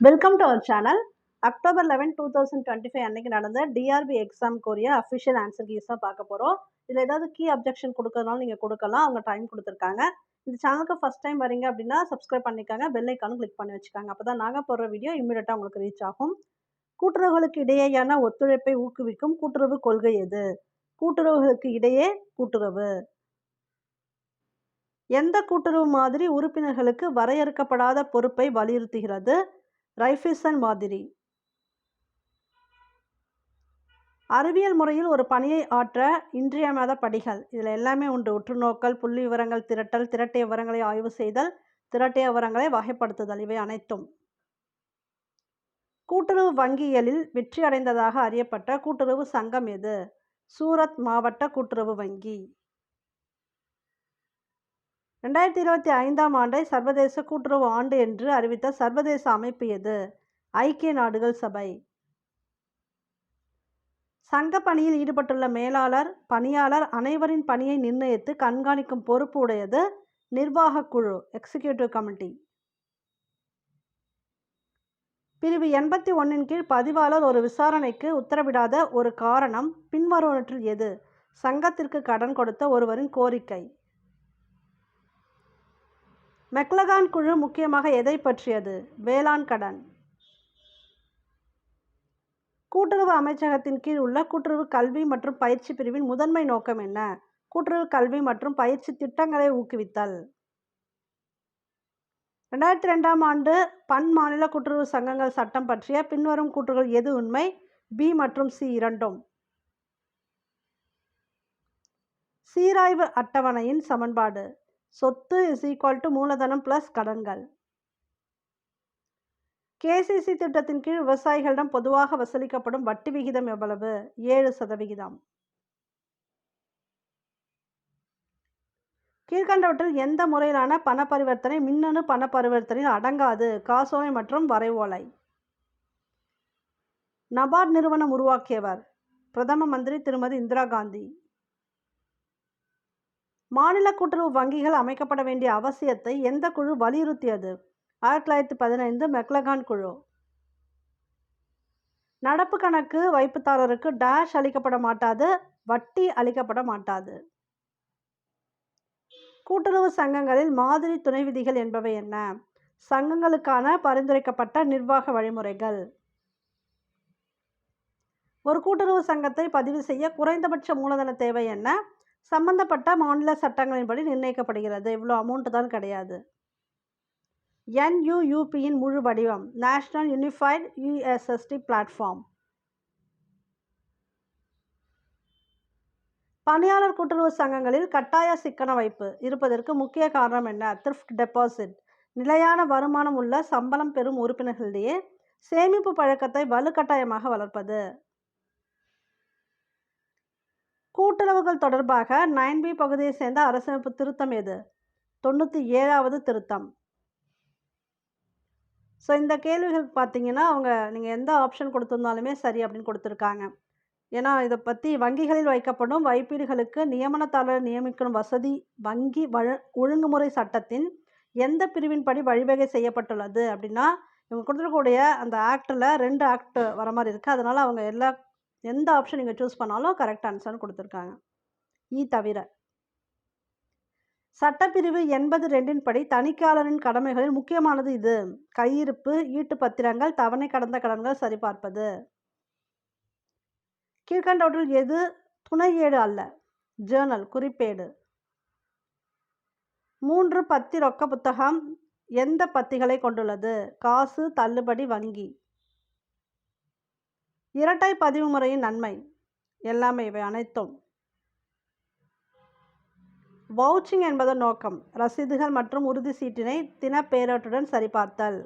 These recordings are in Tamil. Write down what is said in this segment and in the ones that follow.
Welcome to our channel October eleven two thousand twenty five அன்னைக்கு நடந்த டிஆர்பி எக்ஸாம் கோரிய அஃபிஷியல் ஆன்சர் கீஸ் தான் பார்க்க போகிறோம் இதில் ஏதாவது கீ அப்ஜெக்ஷன் கொடுக்கறதுனால நீங்கள் கொடுக்கலாம். அவங்க டைம் கொடுத்துருக்காங்க. இந்த சேனலுக்கு ஃபஸ்ட் டைம் வரீங்க அப்படின்னா சப்ஸ்கிரைப் பண்ணிக்காங்க. பெல் ஐக்கானும் கிளிக் பண்ணி வச்சுக்காங்க. அப்போ தான் நாங்கள் போடுற வீடியோ இம்மிடியட்டாக உங்களுக்கு ரீச் ஆகும். கூட்டுறவுகளுக்கு இடையேயான ஒத்துழைப்பை ஊக்குவிக்கும் கூட்டுறவு கொள்கை எது? கூட்டுறவுகளுக்கு இடையே கூட்டுறவு. எந்த கூட்டுறவு மாதிரி உறுப்பினர்களுக்கு வரையறுக்கப்படாத பொறுப்பை வலியுறுத்துகிறது? ரைஃபிசன் மாதிரி. அறிவியல் முறையில் ஒரு பணியை ஆற்ற இன்றியமையாத படிகள். இதில் எல்லாமே உண்டு. உற்றுநோக்கல் புள்ளி விவரங்கள் திரட்டல் திரட்டிய விவரங்களை ஆய்வு செய்தல் திரட்டிய விவரங்களை வகைப்படுத்துதல். இவை அனைத்தும். கூட்டுறவு வங்கியலில் வெற்றி அடைந்ததாக அறியப்பட்ட கூட்டுறவு சங்கம் எது? சூரத் மாவட்ட கூட்டுறவு வங்கி. ரெண்டாயிரத்தி இருபத்தி ஐந்தாம் ஆண்டை சர்வதேச கூட்டுறவு ஆண்டு என்று அறிவித்த சர்வதேச அமைப்பு எது? ஐக்கிய நாடுகள் சபை. சங்க பணியில் ஈடுபட்டுள்ள மேலாளர் பணியாளர் அனைவரின் பணியை நிர்ணயித்து கண்காணிக்கும் பொறுப்பு உடையது நிர்வாக குழு எக்ஸிக்யூட்டிவ் கமிட்டி. பிரிவு எண்பத்தி ஒன்றின் கீழ் பதிவாளர் ஒரு விசாரணைக்கு உத்தரவிடாத ஒரு காரணம் பின்வருவனற்றில் எது? சங்கத்திற்கு கடன் கொடுத்த ஒருவரின் கோரிக்கை. மெக்லகான் குழு முக்கியமாக எதை பற்றியது? வேளாண் கடன். கூட்டுறவு அமைச்சகத்தின் கீழ் உள்ள கூட்டுறவு கல்வி மற்றும் பயிற்சி பிரிவின் முதன்மை நோக்கம் என்ன? கூட்டுறவு கல்வி மற்றும் பயிற்சி திட்டங்களை ஊக்குவித்தல். ரெண்டாயிரத்தி ரெண்டாம் ஆண்டு பன் மாநில கூட்டுறவு சங்கங்கள் சட்டம் பற்றிய பின்வரும் கூற்றுகள் எது உண்மை? பி மற்றும் சி இரண்டும். சீராய்வு அட்டவணையின் சமன்பாடு. சொத்து இஸ் ஈக்குவல் டு மூலதனம் ப்ளஸ் கடன்கள். கேசிசி திட்டத்தின் கீழ் விவசாயிகளிடம் பொதுவாக வசூலிக்கப்படும் வட்டி விகிதம் எவ்வளவு? ஏழு சதவிகிதம். கீழ்கண்டவற்றில் எந்த முறையிலான பண பரிவர்த்தனை மின்னணு பண பரிவர்த்தனையில் அடங்காது? காசோலை மற்றும் வரைவோலை. நபார்ட் நிறுவனம் உருவாக்கியவர். பிரதம மந்திரி திருமதி இந்திரா காந்தி. மாநில கூட்டுறவு வங்கிகள் அமைக்கப்பட வேண்டிய அவசியத்தை எந்த குழு வலியுறுத்தியது? ஆயிரத்தி தொள்ளாயிரத்தி பதினைந்து மெக்லகான் குழு. நடப்பு கணக்கு வைப்புதாரருக்கு டேஷ் அளிக்கப்பட மாட்டாது வட்டி அளிக்கப்பட மாட்டாது. கூட்டுறவு சங்கங்களில் மாதிரி துணை விதிகள் என்பவை என்ன? சங்கங்களுக்கான பரிந்துரைக்கப்பட்ட நிர்வாக வழிமுறைகள். ஒரு கூட்டுறவு சங்கத்தை பதிவு செய்ய குறைந்தபட்ச மூலதன தேவை என்ன? சம்பந்தப்பட்ட மாநில சட்டங்களின்படி நிர்ணயிக்கப்படுகிறது. இவ்வளோ அமௌண்ட்டு தான் கிடையாது. என்யூயூபியின் முழு வடிவம் நேஷ்னல் யூனிஃபைட் யூஎஸ்எஸ்டி பிளாட்ஃபார்ம் பணியாளர் கூட்டுறவு சங்கங்களில் கட்டாய சிக்கன வைப்பு இருப்பதற்கு முக்கிய காரணம் என்ன? த்ரிஃப்ட் டெபாசிட் நிலையான வருமானம் உள்ள சம்பளம் பெறும் உறுப்பினர்களிடையே சேமிப்பு பழக்கத்தை வலுக்கட்டாயமாக வளர்ப்பது. கூட்டுறவுகள் தொடர்பாக நைன் பி பகுதியை சேர்ந்த அரசமைப்பு திருத்தம் எது? தொண்ணூற்றி ஏழாவது திருத்தம். ஸோ இந்த கேள்விகளுக்கு பார்த்தீங்கன்னா அவங்க நீங்கள் எந்த ஆப்ஷன் கொடுத்துருந்தாலுமே சரி அப்படின்னு கொடுத்துருக்காங்க. ஏன்னா இதை பற்றி வங்கிகளில் வைக்கப்படும் வைப்பீடுகளுக்கு நியமனத்தாளர் நியமிக்கும் வசதி வங்கி வழ ஒழுங்குமுறை சட்டத்தின் எந்த பிரிவின்படி வழிவகை செய்யப்பட்டுள்ளது அப்படின்னா இவங்க கொடுத்துருக்கக்கூடிய அந்த ஆக்டில் ரெண்டு ஆக்ட் வர மாதிரி இருக்குது அதனால் அவங்க எல்லா எந்த ஆப்ஷன் நீங்கள் சூஸ் பண்ணாலும் கரெக்ட் ஆன்சர்னு கொடுத்துருக்காங்க. இ e தவிர. சட்டப்பிரிவு எண்பது ரெண்டின் படி தணிக்கையாளரின் கடமைகளில் முக்கியமானது இது. கையிருப்பு ஈட்டு பத்திரங்கள் தவணை கடந்த கடன்கள் சரிபார்ப்பது. கீழ்கண்டவற்றில் எது? துணை ஏடு அல்ல. ஜேர்னல் குறிப்பேடு. மூன்று பத்தி ரொக்க புத்தகம் எந்த பத்திகளை கொண்டுள்ளது? காசு தள்ளுபடி வங்கி. இரட்டை பதிவு முறையின் நன்மை எல்லாமே இவை அனைத்தும். வவுச்சிங் என்பதன் நோக்கம் ரசீதுகள் மற்றும் உறுதி சீட்டினை தினப்பேரட்டுடன் சரிபார்த்தல்.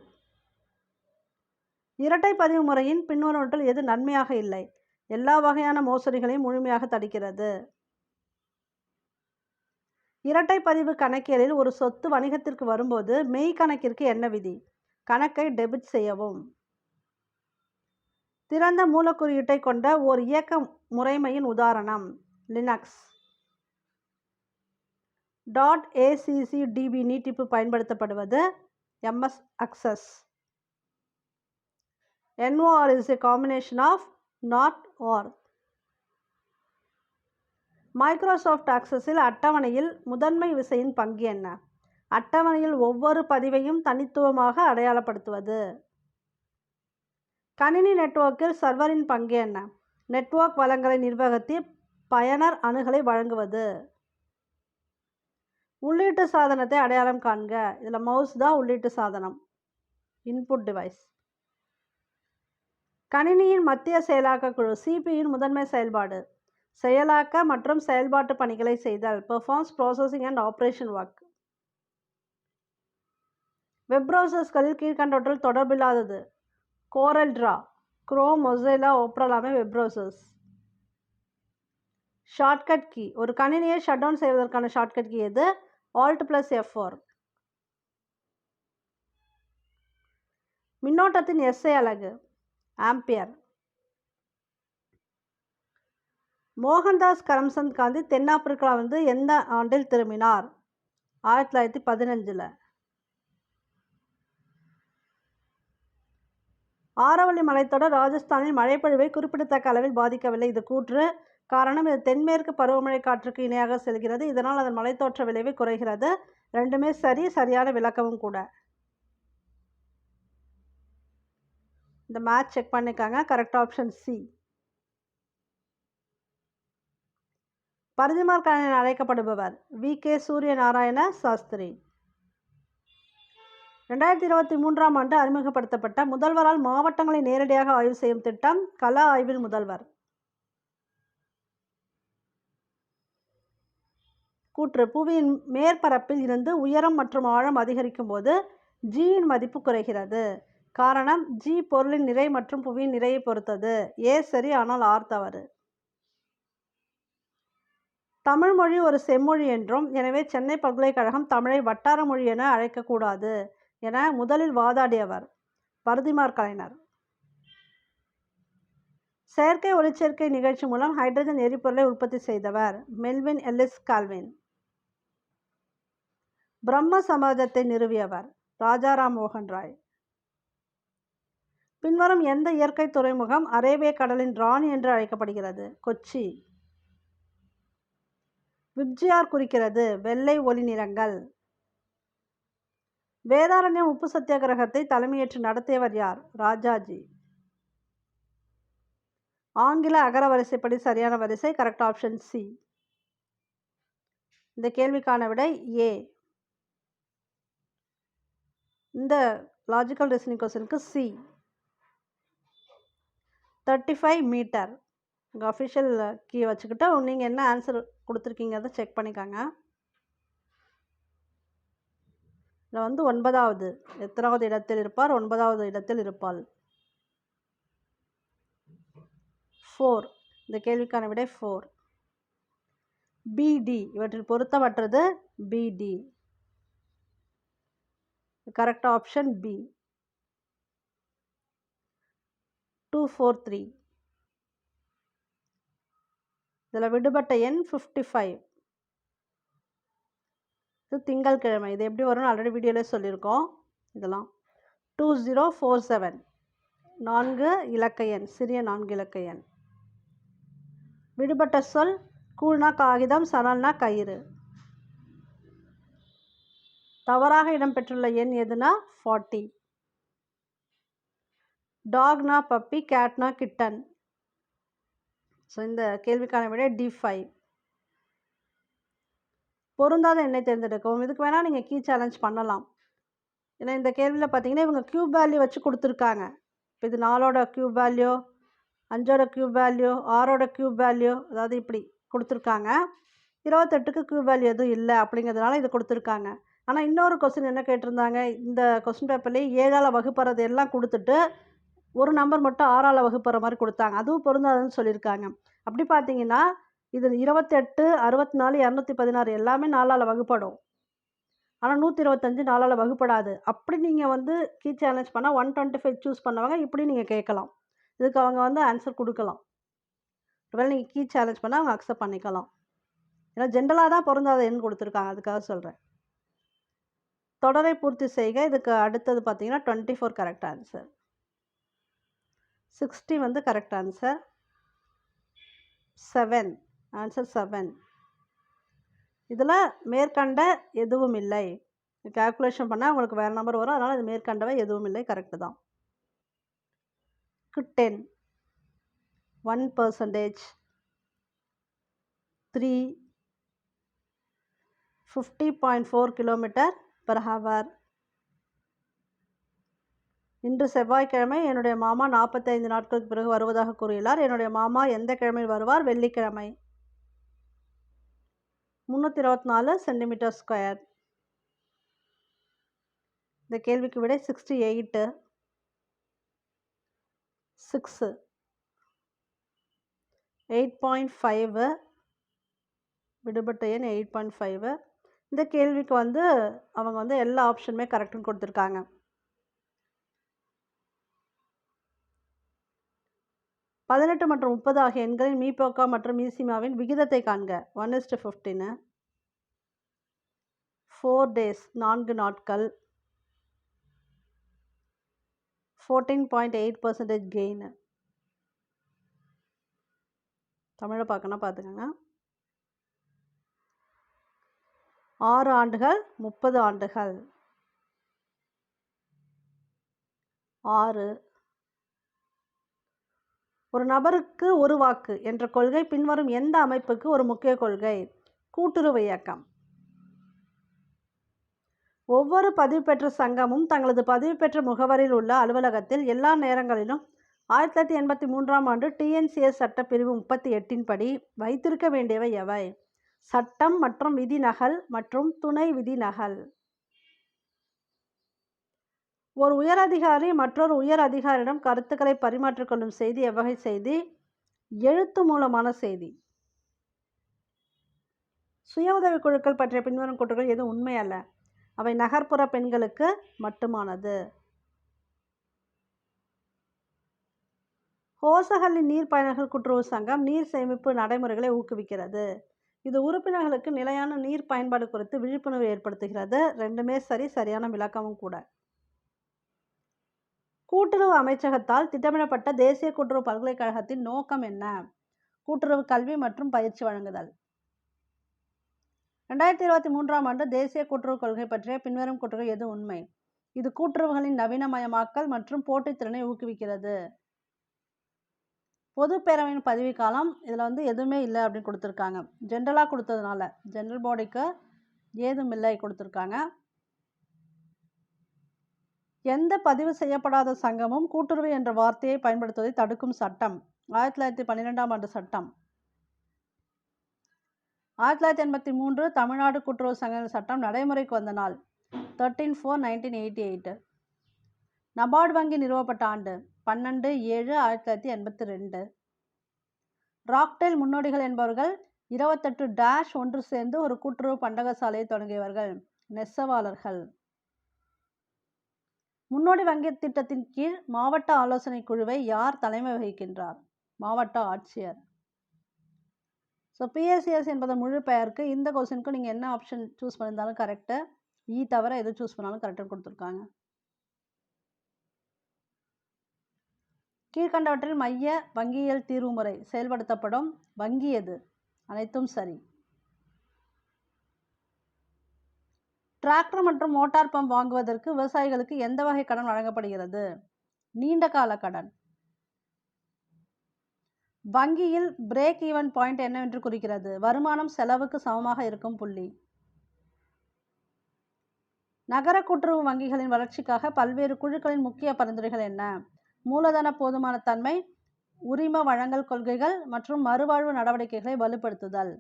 இரட்டை பதிவு முறையின் பின்வருவற்றில் எது நன்மையாக இல்லை எல்லா வகையான மோசடிகளையும் முழுமையாக தடுக்கிறது. இரட்டை பதிவு கணக்கியலில் ஒரு சொத்து வணிகத்திற்கு வரும்போது மெய் கணக்கிற்கு என்ன விதி? கணக்கை டெபிட் செய்யவும். திறந்த மூலக்குறியீட்டை கொண்ட ஓர் இயக்க முறைமையின் உதாரணம் லினக்ஸ். டாட் ஏசிசி டிபி நீட்டிப்பு பயன்படுத்தப்படுவது MS access. NOR is a combination of not or Microsoft அக்சஸில் அட்டவணையில் முதன்மை விசையின் பங்கு என்ன? அட்டவணையில் ஒவ்வொரு பதிவையும் தனித்துவமாக அடையாளப்படுத்துவது. கணினி நெட்வொர்க்கில் சர்வரின் பங்கு என்ன? நெட்வொர்க் வளங்களை நிர்வகித்து பயனர் அணுகலை வழங்குவது. உள்ளீட்டு சாதனத்தை அடையாளம் காண்க. இதில் மவுஸ் தான் உள்ளீட்டு சாதனம். இன்புட் டிவைஸ் கணினியின் மத்திய செயலாக்க குழு சிபியின் முதன்மை செயல்பாடு. செயலாக்க மற்றும் செயல்பாட்டு பணிகளை செய்தல். Performs processing and operation work web ப்ரௌசர்ஸ்களில் கீழ்கண்டவற்றில் தொடர்பில்லாதது. கோரல் ட்ரா குரோம் மொசைலா ஓப்ரலாமே வெப் ப்ரௌசர்ஸ் ஷார்ட்கட் கீ ஒரு கணினியை ஷட் டவுன் செய்வதற்கான ஷார்ட்கட் கீ எது? ஆல்ட் ப்ளஸ் எஃப் ஃபோர் மின்னோட்டத்தின் எஸ்ஐ அலகு. ஆம்பியர் மோகன்தாஸ் கரம்சந்த் காந்தி தென்னாப்பிரிக்கா வந்து எந்த ஆண்டில் திரும்பினார்? ஆயிரத்தி தொள்ளாயிரத்தி பதினஞ்சில். ஆரவள்ளி மலைத்தொடர் ராஜஸ்தானில் மழைப்பொழிவை குறிப்பிடத்தக்க அளவில் பாதிக்கவில்லை. இது கூற்று காரணம் இது தென்மேற்கு பருவமழை காற்றுக்கு இணையாக செல்கிறது. இதனால் அதன் மலைத்தோற்ற விளைவு குறைகிறது. ரெண்டுமே சரி சரியான விளக்கமும் கூட. இந்த மேட்ச் செக் பண்ணிக்காங்க. கரெக்ட் ஆப்ஷன் சி பரிதிமார்கானன் அழைக்கப்படுபவர் வி. கே. சூரிய நாராயண சாஸ்திரி. ரெண்டாயிரத்தி இருபத்தி மூன்றாம் ஆண்டு அறிமுகப்படுத்தப்பட்ட முதல்வரால் மாவட்டங்களை நேரடியாக ஆய்வு செய்யும் திட்டம் கள ஆய்வில் முதல்வர். கூற்று புவியின் மேற்பரப்பில் இருந்து உயரம் மற்றும் ஆழம் அதிகரிக்கும் போது ஜியின் மதிப்பு குறைகிறது. காரணம் ஜி பொருளின் நிறை மற்றும் புவியின் நிறையை பொறுத்தது. ஏ சரி ஆனால் ஆர் தவறு. தமிழ் மொழி ஒரு செம்மொழி என்றும் எனவே சென்னை பல்கலைக்கழகம் தமிழை வட்டார மொழி என அழைக்கக்கூடாது. என முதலில் வாதாடியவர் பரதிமார் கலைஞர். செயற்கை ஒளிச்சேர்க்கை நிகழ்ச்சி மூலம் ஹைட்ரஜன் எரிபொருளை உற்பத்தி செய்தவர் மெல்வின் எல்லிஸ் கால்வின். பிரம்ம சமாஜத்தை நிறுவியவர் ராஜாராம் மோகன் ராய். பின்வரும் எந்த இயற்கை துறைமுகம் அரேபிய கடலின் ராணி என்று அழைக்கப்படுகிறது? கொச்சி. விப்ஜியார் குறிக்கிறது வெள்ளை ஒளி நிறங்கள் வேதாரண்யம் உப்பு சத்தியாகிரகத்தை தலைமையேற்று நடத்தியவர் யார்? ராஜாஜி. ஆங்கில அகர வரிசைப்படி சரியான வரிசை கரெக்ட் ஆப்ஷன் சி இந்த கேள்விக்கான விடை ஏ இந்த லாஜிக்கல் ரீசனிங் கொஸ்டினுக்கு சி தேர்ட்டி ஃபைவ் மீட்டர் உங்கள் அஃபிஷியல் கீ வச்சுக்கிட்டு நீங்கள் என்ன ஆன்சர் கொடுத்துருக்கீங்கிறத செக் பண்ணிக்கோங்க. இதில் வந்து ஒன்பதாவது. எத்தனாவது இடத்தில் இருப்பார்? ஒன்பதாவது இடத்தில் இருப்பாள். ஃபோர் இந்த கேள்விக்கான விடை ஃபோர் பிடி இவற்றில் பொருத்தமற்றது பிடி correct option B two four three இதில் விடுபட்ட எண் ஃபிஃப்டி ஃபைவ் இது திங்கள்கிழமை இது எப்படி வரும்னு ஆல்ரெடி வீடியோலே சொல்லியிருக்கோம். இதெல்லாம். டூ ஜீரோ ஃபோர் செவன் நான்கு இலக்க எண். சிறிய நான்கு இலக்க எண். விடுபட்ட சொல் கூழ்னா காகிதம் சணல்னா கயிறு. தவறாக இடம்பெற்றுள்ள எண் எதுனா? ஃபார்ட்டி டாக்னா பப்பி கேட்னா கிட்டன் ஸோ இந்த கேள்விக்கான விட டி ஃபைவ் பொருந்தாத எண்ணெய் தேர்ந்தெடுக்கவும். இதுக்கு வேணால் நீங்கள் கீ சேலஞ்ச் பண்ணலாம். ஏன்னா இந்த கேள்வியில் பார்த்தீங்கன்னா இவங்க க்யூப் வேல்யூ வச்சு கொடுத்துருக்காங்க. இப்போ இது நாலோட க்யூப் வேல்யூ அஞ்சோட க்யூப் வேல்யூ ஆறோட க்யூப் வேல்யூ அதாவது இப்படி கொடுத்துருக்காங்க. இருபத்தெட்டுக்கு க்யூப் வேல்யூ எதுவும் இல்லை அப்படிங்கிறதுனால இது கொடுத்துருக்காங்க. ஆனால் இன்னொரு கொஸ்டின் என்ன கேட்டிருந்தாங்க? இந்த கொஸ்டின் பேப்பர்லேயே ஏழால் வகுப்புறது எல்லாம் கொடுத்துட்டு ஒரு நம்பர் மட்டும் ஆறால் வகுப்புற மாதிரி கொடுத்தாங்க. அதுவும் பொருந்தாதுன்னு சொல்லியிருக்காங்க. அப்படி பார்த்தீங்கன்னா இது இருபத்தெட்டு அறுபத்தி நாலு இரநூத்தி பதினாறு எல்லாமே நாலால் வகுப்படும். ஆனால் நூற்றி இருபத்தஞ்சு நாலால் வகுப்படாது. அப்படி நீங்கள் வந்து கீ சேலஞ்ச் பண்ணால் ஒன் டுவெண்ட்டி ஃபைவ் சூஸ் பண்ணவங்க இப்படி நீங்கள் கேட்கலாம். இதுக்கு அவங்க வந்து ஆன்சர் கொடுக்கலாம். ஒருவேளை நீங்கள் கீ சேலஞ்ச் பண்ணால் அவங்க அக்செப்ட் பண்ணிக்கலாம். ஏன்னா ஜென்ரலாக தான் பிறந்தாத எண் கொடுத்துருக்காங்க. அதுக்காக சொல்கிறேன் தொடரை பூர்த்தி செய்க. இதுக்கு அடுத்தது பார்த்தீங்கன்னா twenty four correct answer sixty வந்து correct answer seven answer seven இதில் மேற்கண்ட எதுவும் இல்லை. கால்குலேஷன் பண்ணால் உங்களுக்கு வேறு நம்பர் வரும். அதனால் இது மேற்கண்டவை எதுவும் இல்லை. கரெக்டு தான். Ten one percentage three fifty point four kilometre per hour இன்று செவ்வாய்க்கிழமை என்னுடைய மாமா நாற்பத்தைந்து நாட்களுக்கு பிறகு வருவதாக கூறியுள்ளார். என்னுடைய மாமா எந்த கிழமையில் வருவார்? வெள்ளிக்கிழமை. முந்நூற்றி இருபத்தி நாலு சென்டிமீட்டர் ஸ்கொயர் இந்த கேள்விக்கு விடை sixty eight six eight point five விடுபட்ட எண் எயிட் பாயிண்ட் ஃபைவு இந்த கேள்விக்கு வந்து அவங்க வந்து எல்லா ஆப்ஷனுமே கரெக்டுன்னு கொடுத்துருக்காங்க. பதினெட்டு மற்றும் முப்பது ஆகிய எண்களின் மீபோக்கா மற்றும் மீசிமாவின் விகிதத்தை காண்க. ஒன் இஸ்டு ஃபிஃப்டின்னு ஃபோர் டேஸ் நான்கு நாட்கள். Fourteen point eight percentage gain தமிழை பார்க்கணும் பார்த்துக்கோங்க. ஆறு ஆண்டுகள் முப்பது ஆண்டுகள். ஆறு ஒரு நபருக்கு ஒரு வாக்கு என்ற கொள்கை பின்வரும் எந்த அமைப்புக்கு ஒரு முக்கிய கொள்கை? கூட்டுறவு இயக்கம். ஒவ்வொரு பதிவு பெற்ற சங்கமும் தங்களது பதிவு பெற்ற முகவரியில் உள்ள அலுவலகத்தில் எல்லா நேரங்களிலும் ஆயிரத்தி தொள்ளாயிரத்தி எண்பத்தி மூன்றாம் ஆண்டு டிஎன்சிஎஸ் சட்டப்பிரிவு முப்பத்தி எட்டின் படி வைத்திருக்க வேண்டியவை எவை? சட்டம் மற்றும் விதிநகல் மற்றும் துணை விதிநகல். ஒரு உயர் அதிகாரி மற்றொரு உயர் அதிகாரியிடம் கருத்துக்களை பரிமாற்றிக்கொள்ளும் செய்தி எவ்வகை செய்தி? எழுத்து மூலமான செய்தி. சுய உதவி குழுக்கள் பற்றிய பின்வரும் கூட்டுகள் எதுவும் உண்மை அல்ல. அவை நகர்ப்புற பெண்களுக்கு மட்டுமானது. ஹோசஹல்லி நீர் பயனர்கள் கூட்டுறவு சங்கம் நீர் சேமிப்பு நடைமுறைகளை ஊக்குவிக்கிறது. இது உறுப்பினர்களுக்கு நிலையான நீர் பயன்பாடு குறித்து விழிப்புணர்வு ஏற்படுத்துகிறது. ரெண்டுமே சரி சரியான விளக்கமும் கூட. கூட்டுறவு அமைச்சகத்தால் திட்டமிடப்பட்ட தேசிய கூட்டுறவு பல்கலைக்கழகத்தின் நோக்கம் என்ன? கூட்டுறவு கல்வி மற்றும் பயிற்சி வழங்குதல். ரெண்டாயிரத்தி இருபத்தி மூன்றாம் ஆண்டு தேசிய கூட்டுறவு கொள்கை பற்றிய பின்வரும் கூற்றுகள் எது உண்மை? இது கூட்டுறவுகளின் நவீனமயமாக்கல் மற்றும் போட்டித்திறனை ஊக்குவிக்கிறது. பொது பேரவையின் பதவிக்காலம் இதில் வந்து எதுவுமே இல்லை அப்படின்னு கொடுத்துருக்காங்க. ஜென்ரலாக கொடுத்ததுனால. ஜென்ரல் பாடிக்கு ஏதும் இல்லை கொடுத்துருக்காங்க. எந்த பதிவு செய்யப்படாத சங்கமும் கூட்டுறவு என்ற வார்த்தையை பயன்படுத்துவதை தடுக்கும் சட்டம். ஆயிரத்தி தொள்ளாயிரத்தி பன்னிரெண்டாம் ஆண்டு சட்டம். ஆயிரத்தி தொள்ளாயிரத்தி எண்பத்தி மூன்று தமிழ்நாடு கூட்டுறவு சங்கங்கள் சட்டம் நடைமுறைக்கு வந்த நாள். Thirteen four nineteen eighty eight NABARD வங்கி நிறுவப்பட்ட ஆண்டு பன்னெண்டு ஏழு ஆயிரத்தி தொள்ளாயிரத்தி எண்பத்தி ரெண்டு. ராக்டெல் முன்னோடிகள் என்பவர்கள் இருபத்தெட்டு டேஷ் ஒன்று சேர்ந்து ஒரு கூட்டுறவு பண்டகசாலையை தொடங்கியவர்கள். நெசவாளர்கள். முன்னோடி வங்கி திட்டத்தின் கீழ் மாவட்ட ஆலோசனை குழுவை யார் தலைமை வகிக்கின்றார்? மாவட்ட ஆட்சியர். ஸோ பிஎஸ்சிஎஸ் என்பது முழு பெயருக்கு இந்த கொஸ்டினுக்கு நீங்கள் என்ன ஆப்ஷன் சூஸ் பண்ணியிருந்தாலும் கரெக்டு இ e தவிர எது சூஸ் பண்ணாலும் கரெக்டாக கொடுத்துருக்காங்க. கீழ்கண்டவற்றில் மைய வங்கியியல் தீர்வு முறை செயல்படுத்தப்படும் வங்கி எது? அனைத்தும் சரி. டிராக்டர் மற்றும் மோட்டார் பம்ப் வாங்குவதற்கு விவசாயிகளுக்கு எந்த வகை கடன் வழங்கப்படுகிறது? நீண்ட கால கடன். வங்கியில் பிரேக் ஈவன் பாயிண்ட் என்னவென்று குறிக்கிறது? வருமானம் செலவுக்கு சமமாக இருக்கும் புள்ளி. நகர கூட்டுறவு வங்கிகளின் வளர்ச்சிக்காக பல்வேறு குழுக்களின் முக்கிய பரிந்துரைகள் என்ன? மூலதன போதுமான தன்மை உரிம வழங்கல் கொள்கைகள் மற்றும் மறுவாழ்வு நடவடிக்கைகளை வலுப்படுத்துதல்.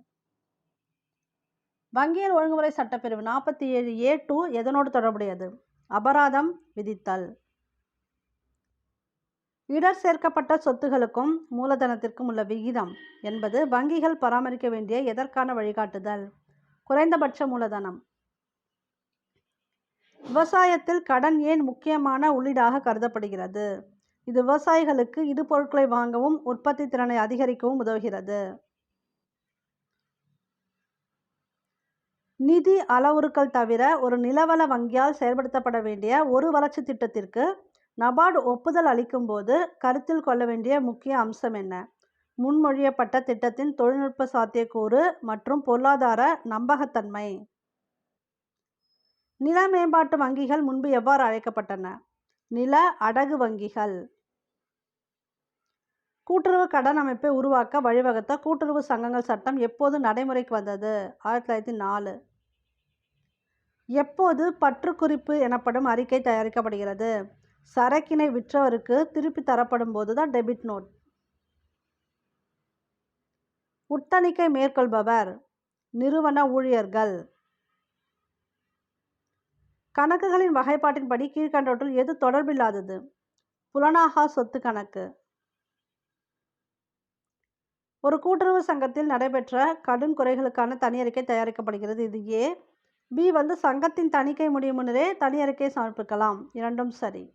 வங்கியல் ஒழுங்குமுறை சட்டப்பிரிவு நாற்பத்தி ஏழு ஏ டூ எதனோடு தொடர்புடையது? அபராதம் விதித்தல். இடர் சேர்க்கப்பட்ட சொத்துகளுக்கும் மூலதனத்திற்கும் உள்ள விகிதம் என்பது வங்கிகள் பராமரிக்க வேண்டிய எதற்கான வழிகாட்டுதல்? குறைந்தபட்ச மூலதனம். விவசாயத்தில் கடன் ஏன் முக்கியமான உள்ளீடாக கருதப்படுகிறது? இது விவசாயிகளுக்கு இடுபொருட்களை வாங்கவும் உற்பத்தி திறனை அதிகரிக்கவும் உதவுகிறது. நிதி அளவுருக்கள் தவிர ஒரு நிலவள வங்கியால் செயல்படுத்தப்பட வேண்டிய ஒரு வளர்ச்சி திட்டத்திற்கு நபார்டு ஒப்புதல் அளிக்கும்போது கருத்தில் கொள்ள வேண்டிய முக்கிய அம்சம் என்ன? முன்மொழியப்பட்ட திட்டத்தின் தொழில்நுட்ப சாத்தியக்கூறு மற்றும் பொருளாதார நம்பகத்தன்மை. நில மேம்பாட்டு வங்கிகள் முன்பு எவ்வாறு அழைக்கப்பட்டன? நில அடகு வங்கிகள். கூட்டுறவு கடன் அமைப்பை உருவாக்க வழிவகுத்த கூட்டுறவு சங்கங்கள் சட்டம் எப்போது நடைமுறைக்கு வந்தது? ஆயிரத்தி தொள்ளாயிரத்தி நாலு. எப்போது பற்றுக்குறிப்பு எனப்படும் அறிக்கை தயாரிக்கப்படுகிறது? சரக்கினை விற்றவருக்கு திருப்பி தரப்படும் போது தான் டெபிட் நோட். உட்தணிக்கை மேற்கொள்பவர் நிறுவன ஊழியர்கள். கணக்குகளின் வகைப்பாட்டின்படி கீழ்கண்டவற்றில் எது தொடர்பில்லாதது? புலனாகா சொத்து கணக்கு. ஒரு கூட்டுறவு சங்கத்தில் நடைபெற்ற கடும் குறைகளுக்கான தனியறிக்கை தயாரிக்கப்படுகிறது. இது ஏ பி வந்து சங்கத்தின் தணிக்கை முடியும் முன்னரே தனியறிக்கை சமர்ப்பிக்கலாம். இரண்டும் சரி.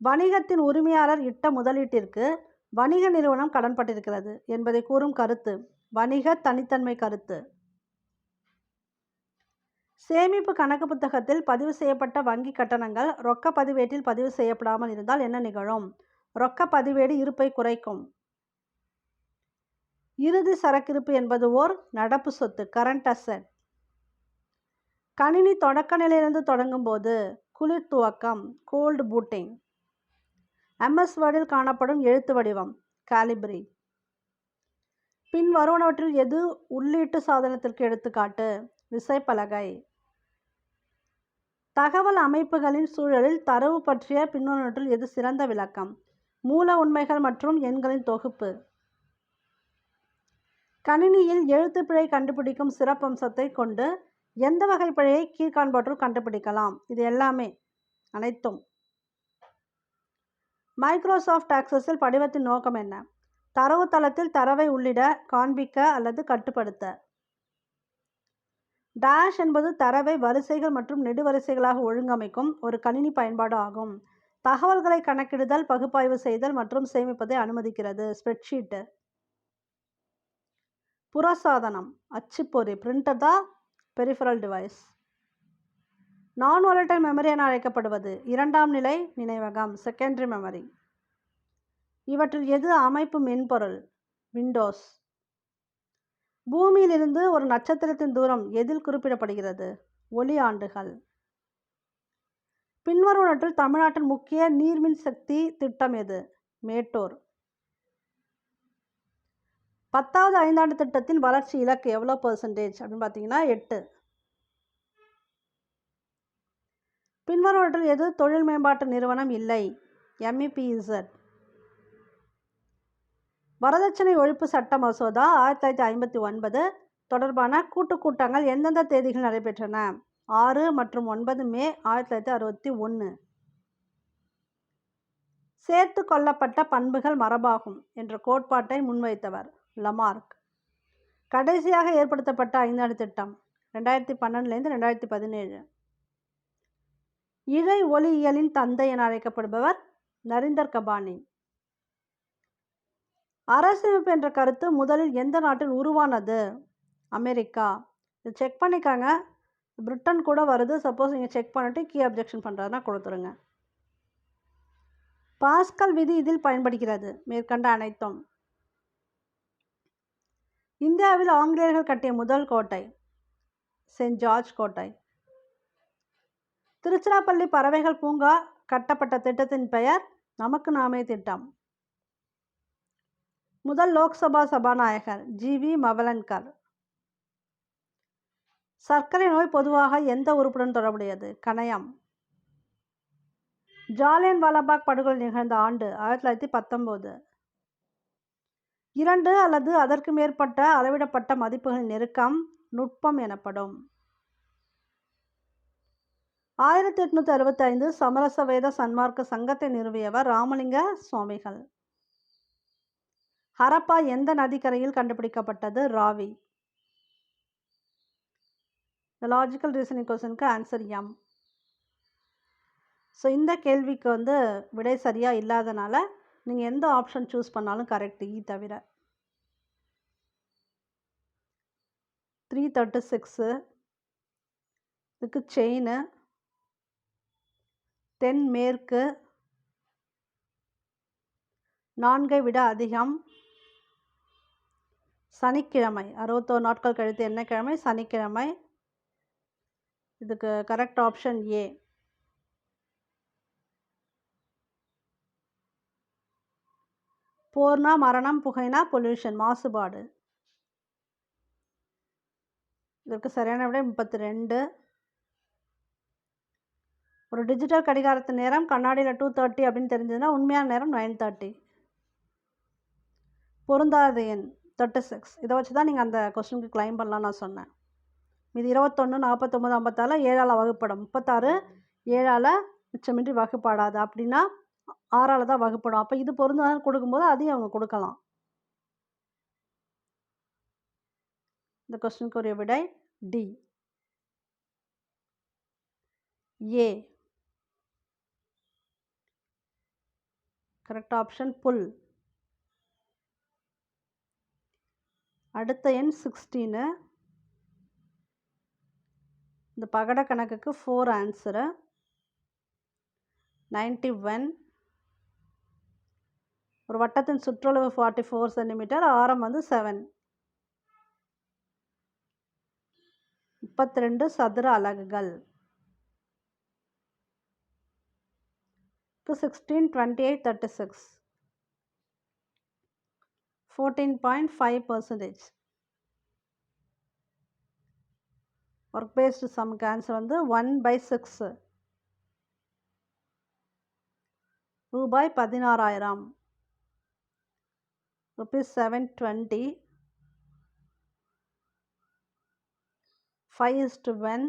வணிகத்தின் உரிமையாளர் இட்ட முதலீட்டிற்கு வணிக நிறுவனம் கடன்பட்டிருக்கிறது என்பதை கூறும் கருத்து. வணிக தனித்தன்மை கருத்து. சேமிப்பு கணக்கு புத்தகத்தில் பதிவு செய்யப்பட்ட வங்கி கட்டணங்கள் ரொக்க பதிவேட்டில் பதிவு செய்யப்படாமல் இருந்தால் என்ன நிகழும்? ரொக்க பதிவேடு இருப்பை குறைக்கும். இறுதி சரக்கிருப்பு என்பது ஓர் நடப்பு சொத்து கரண்ட் அசட் கணினி தொடக்க நிலையிலிருந்து தொடங்கும் போது குளிர் துவக்கம் கோல்டு பூட்டிங் எம்எஸ் வேர்டில் காணப்படும் எழுத்து வடிவம் காலிப்ரி பின் வருவனவற்றில் எது உள்ளீட்டு சாதனத்திற்கு எடுத்துக்காட்டு? விசைப்பலகை. தகவல் அமைப்புகளின் சூழலில் தரவு பற்றிய பின்னொன்றில் எது சிறந்த விளக்கம்? மூல உண்மைகள் மற்றும் எண்களின் தொகுப்பு. கணினியில் எழுத்துப்பிழை கண்டுபிடிக்கும் சிறப்பம்சத்தை கொண்டு எந்த வகை பிழையை கீழ்காண்பவற்றுள் கண்டுபிடிக்கலாம்? இது எல்லாமே அனைத்தும். மைக்ரோசாஃப்ட் ஆக்சஸில் படிவத்தின் நோக்கம் என்ன? தரவுத்தளத்தில் தரவை உள்ளிட காண்பிக்க அல்லது கட்டுப்படுத்த. டேஷ் என்பது தரவை வரிசைகள் மற்றும் நெடுவரிசைகளாக ஒழுங்கமைக்கும் ஒரு கணினி பயன்பாடு ஆகும். தகவல்களை கணக்கிடுதல் பகுப்பாய்வு செய்தல் மற்றும் சேமிப்பதை அனுமதிக்கிறது. ஸ்ப்ரெட்ஷீட்டு. புறசாதனம். அச்சுப்பொறி பிரிண்டர் தான் peripheral device non volatile memory என அழைக்கப்படுவது. இரண்டாம் நிலை நினைவகம் செகண்டரி மெமரி இவற்றில் எது அமைப்பு மென்பொருள்? விண்டோஸ் பூமியிலிருந்து ஒரு நட்சத்திரத்தின் தூரம் எதில் குறிப்பிடப்படுகிறது? ஒளி ஆண்டுகள். பின்வருவனற்றில் தமிழ்நாட்டின் முக்கிய நீர்மின் சக்தி திட்டம் எது? மேட்டூர். பத்தாவது ஐந்தாண்டு திட்டத்தின் வளர்ச்சி இலக்கு எவ்வளோ பர்சன்டேஜ் அப்படின்னு பார்த்தீங்கன்னா எட்டு. பின்வருவற்றில் எது தொழில் மேம்பாட்டு நிறுவனம் இல்லை? எம்இபிஇசட் வரதட்சணை ஒழிப்பு சட்ட மசோதா ஆயிரத்தி தொள்ளாயிரத்தி ஐம்பத்தி ஒன்பது தொடர்பான கூட்டு கூட்டங்கள் எந்தெந்த தேதிகள் நடைபெற்றன? ஆறு மற்றும் ஒன்பது மே ஆயிரத்தி தொள்ளாயிரத்தி அறுபத்தி ஒன்று. சேர்த்து கொள்ளப்பட்ட பண்புகள் மரபாகும் என்ற கோட்பாட்டை முன்வைத்தவர். லமார்க். கடைசியாக ஏற்படுத்தப்பட்ட ஐந்தாண்டு திட்டம் ரெண்டாயிரத்தி பன்னெண்டுலேருந்து ரெண்டாயிரத்தி பதினேழு. இழை ஒளியியலின் தந்தை என அழைக்கப்படுபவர் நரிந்தர் கபானி. அரசமைப்பு என்ற கருத்து முதலில் எந்த நாட்டில் உருவானது? அமெரிக்கா. இது செக் பண்ணிக்காங்க. பிரிட்டன் கூட வருது. சப்போஸ் நீங்கள் செக் பண்ணிட்டு கீ அப்ஜெக்ஷன் பண்ணுறதுனா கொடுத்துருங்க பாஸ்கல் விதி இதில் பயன்படுகிறது. மேற்கண்ட அனைத்தும். இந்தியாவில் ஆங்கிலேயர்கள் கட்டிய முதல் கோட்டை சென்ட் ஜார்ஜ் கோட்டை. திருச்சிராப்பள்ளி பறவைகள் பூங்கா கட்டப்பட்ட திட்டத்தின் பெயர் நமக்கு நாமே திட்டம். முதல் லோக்சபா சபாநாயகர் ஜி. வி. மவலன்கர் சர்க்கரை நோய் பொதுவாக எந்த உறுப்புடன் தொடர்புடையது? கணையம். ஜாலியன் வாலாபாக் படுகொலை நிகழ்ந்த ஆண்டு ஆயிரத்தி தொள்ளாயிரத்தி பத்தொம்போது. இரண்டு அல்லது அதற்கு மேற்பட்ட அளவிடப்பட்ட மதிப்புகளின் நெருக்கம் நுட்பம் எனப்படும். ஆயிரத்தி எட்நூற்றி அறுபத்தைந்து சமரச வேத சன்மார்க்க சங்கத்தை நிறுவியவர் ராமலிங்க சுவாமிகள். ஹரப்பா எந்த நதிக்கரையில் கண்டுபிடிக்கப்பட்டது? ராவி. இந்த லாஜிக்கல் ரீசனிங் கொஸ்டினுக்கு ஆன்சர் எம் ஸோ இந்த கேள்விக்கு வந்து விடை சரியாக இல்லாதனால நீங்கள் எந்த ஆப்ஷன் சூஸ் பண்ணாலும் கரெக்ட் இ e தவிர. த்ரீ தேர்ட்டி சிக்ஸு இதுக்கு செயின் தென்மேற்கு நான்கை விட அதிகம். சனிக்கிழமை அறுபத்தோரு நாட்கள் கழித்து என்ன கிழமை? சனிக்கிழமை. இதுக்கு கரெக்ட் ஆப்ஷன் ஏ போர்னா மரணம் புகைனா பொல்யூஷன் மாசுபாடு. இதற்கு சரியான விட முப்பத்தி ரெண்டு ஒரு டிஜிட்டல் கடிகாரத்து நேரம் கண்ணாடியில் டூ தேர்ட்டி அப்படின்னு தெரிஞ்சதுன்னா உண்மையான நேரம் நைன் தேர்ட்டி பொருந்தாத எண் தேர்ட்டி சிக்ஸ் இதை வச்சு தான் நீங்கள் அந்த கொஸ்டினுக்கு கிளைம் பண்ணலாம் நான் சொன்னேன். இது இருபத்தொன்று நாற்பத்தொம்பது ஐம்பத்தாறு ஏழால் வகுப்படும். முப்பத்தாறு ஏழால் மிச்சமின்றி வகுப்பாடாது. அப்படின்னா ஆறால் தான் வகுப்படும். அப்போ இது பொருந்தாத கொடுக்கும்போது அதையும் அவங்க கொடுக்கலாம். இந்த கொஸ்டினுக்கு விடை டி ஏ கரெக்ட் ஆப்ஷன் புல் அடுத்த எண் சிக்ஸ்டீனு இந்த பகட கணக்குக்கு ஃபோர் ஆன்சரு நைன்டி ஒன் ஒரு வட்டத்தின் சுற்றளவு ஃபார்ட்டி ஃபோர் சென்டிமீட்டர் ஆரம் வந்து செவன் முப்பத்தி ரெண்டு சதுர அலகுகள். Sixteen twenty eight thirty six fourteen point five percentage work based சம்க்கு answer வந்து ஒன் பை சிக்ஸு ரூபாய் பதினாறாயிரம். Rupees seven twenty five is to one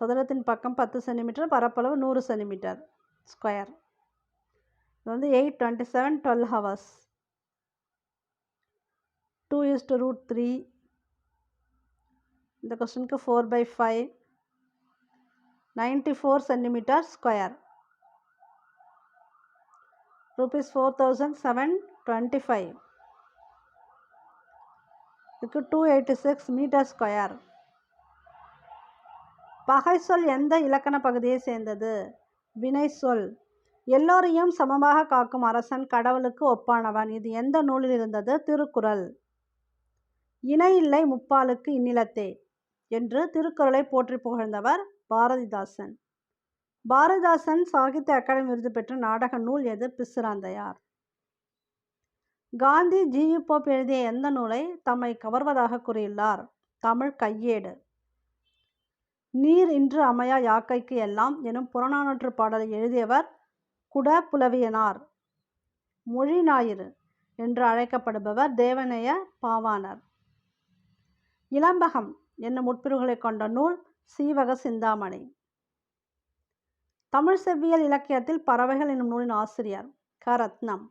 சதுரத்தின் பக்கம் பத்து சென்டிமீட்டர் பரப்பளவு நூறு சென்டிமீட்டர் ஸ்கொயர் இது வந்து eight twenty seven twelve hours two is to root three இந்த கொஸ்டினுக்கு four by five ninety four centimetre square rupees four thousand seven twenty five இதுக்கு two eighty six metre square பகை சொல் எந்த இலக்கண பகுதியை சேர்ந்தது? வினை சொல். எல்லோரையும் சமமாக காக்கும் அரசன் கடவுளுக்கு ஒப்பானவன். இது எந்த நூலில் இருந்தது? திருக்குறள். இணை இல்லை முப்பாலுக்கு இந்நிலத்தே என்று திருக்குறளை போற்றி புகழ்ந்தவர் பாரதிதாசன். பாரதிதாசன் சாகித்ய அகாடமி விருது பெற்ற நாடக நூல் எது? பிசுராந்தையார். காந்தி ஜியு போப் எழுதிய எந்த நூலை தம்மை கவர்வதாக கூறியுள்ளார்? தமிழ் கையேடு. நீர் இன்று அமையா யாக்கைக்கு எல்லாம் எனும் புறநானூற்று பாடலை எழுதியவர் குட புலவியனார் மொழி ஞாயிறு என்று அழைக்கப்படுபவர் தேவனைய பாவாணர். இளம்பகம் என்னும் உட்பிரிவுகளை கொண்ட நூல் சீவக சிந்தாமணி. தமிழ் செவ்வியல் இலக்கியத்தில் பறவைகள் என்னும் நூலின் ஆசிரியர் க. ரத்னம்.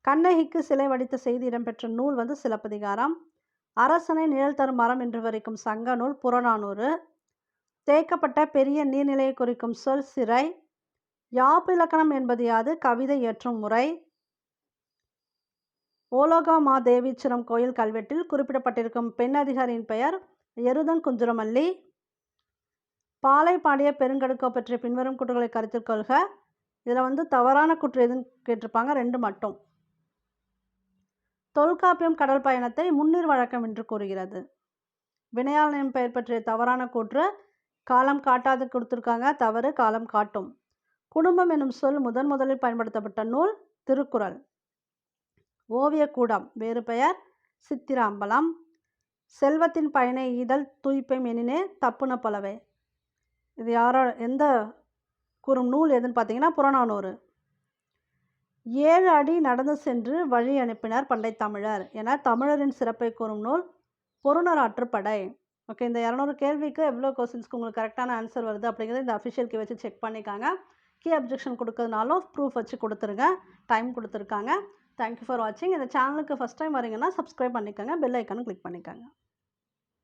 கண்ணகிக்கு சிலை வடித்த செய்தி இடம்பெற்ற நூல் வந்து சிலப்பதிகாரம். அரசனை நிழல் தரும் மரம் என்று வரைக்கும் சங்க நூல் புறநானூறு. தேக்கப்பட்ட பெரிய நீர்நிலையை குறிக்கும் சொல் சிறை. யாப்பு இலக்கணம் என்பது யாது? கவிதை இயற்றும் முறை. ஓலோகா மா தேவீச்சுரம் கோயில் கல்வெட்டில் குறிப்பிடப்பட்டிருக்கும் பெண் அதிகாரியின் பெயர் எருதன் குஞ்சுரமல்லி. பாலை பாடிய பெருங்கடுக்கோ பற்றிய பின்வரும் கூற்றுகளை கருத்தில் கொள்க. இதில் வந்து தவறான கூற்று எதுன்னு கேட்டிருப்பாங்க ரெண்டு மட்டும். தொல்காப்பியம் கடல் பயணத்தை முன்னீர் வழக்கம் என்று கூறுகிறது. வினையாளனின் பெயர் பற்றிய தவறான கூற்று காலம் காட்டாது கொடுத்துருக்காங்க தவறு காலம் காட்டும். குடும்பம் என்னும் சொல் முதன் முதலில் பயன்படுத்தப்பட்ட நூல் திருக்குறள். ஓவியக்கூடம் வேறு பெயர் சித்திராம்பலம். செல்வத்தின் பயனை ஈதல் தூய்ப்பை மெனினே தப்புன பலவே. இது யாரோ எந்த கூறும் நூல் எதுன்னு பார்த்தீங்கன்னா புறநானூறு. ஏழு அடி நடந்து சென்று வழி அனுப்பினார் பண்டை தமிழர். என தமிழரின் சிறப்பை கூறும் நூல் பொருணராற்றுப்படை ஓகே இந்த இரநூறு கேள்விக்கு எவ்வளோ கொஸ்டின்ஸ்க்கு உங்களுக்கு கரெக்டான ஆன்சர் வருது அப்படிங்கிறத இந்த அஃபிஷியல் கீ வச்சு செக் பண்ணிக்காங்க. கீ அப்ஜெக்ஷன் கொடுக்கறதுனாலும் ப்ரூஃப் வச்சு கொடுத்துருங்க. டைம் கொடுத்துருக்காங்க. தேங்க்யூ ஃபார் வாட்சிங் இந்த சேனலுக்கு ஃபஸ்ட் டைம் வரீங்கன்னா சப்ஸ்கிரைப் பண்ணிக்கோங்க. பெல் ஐக்கானும் கிளிக் பண்ணிக்கோங்க.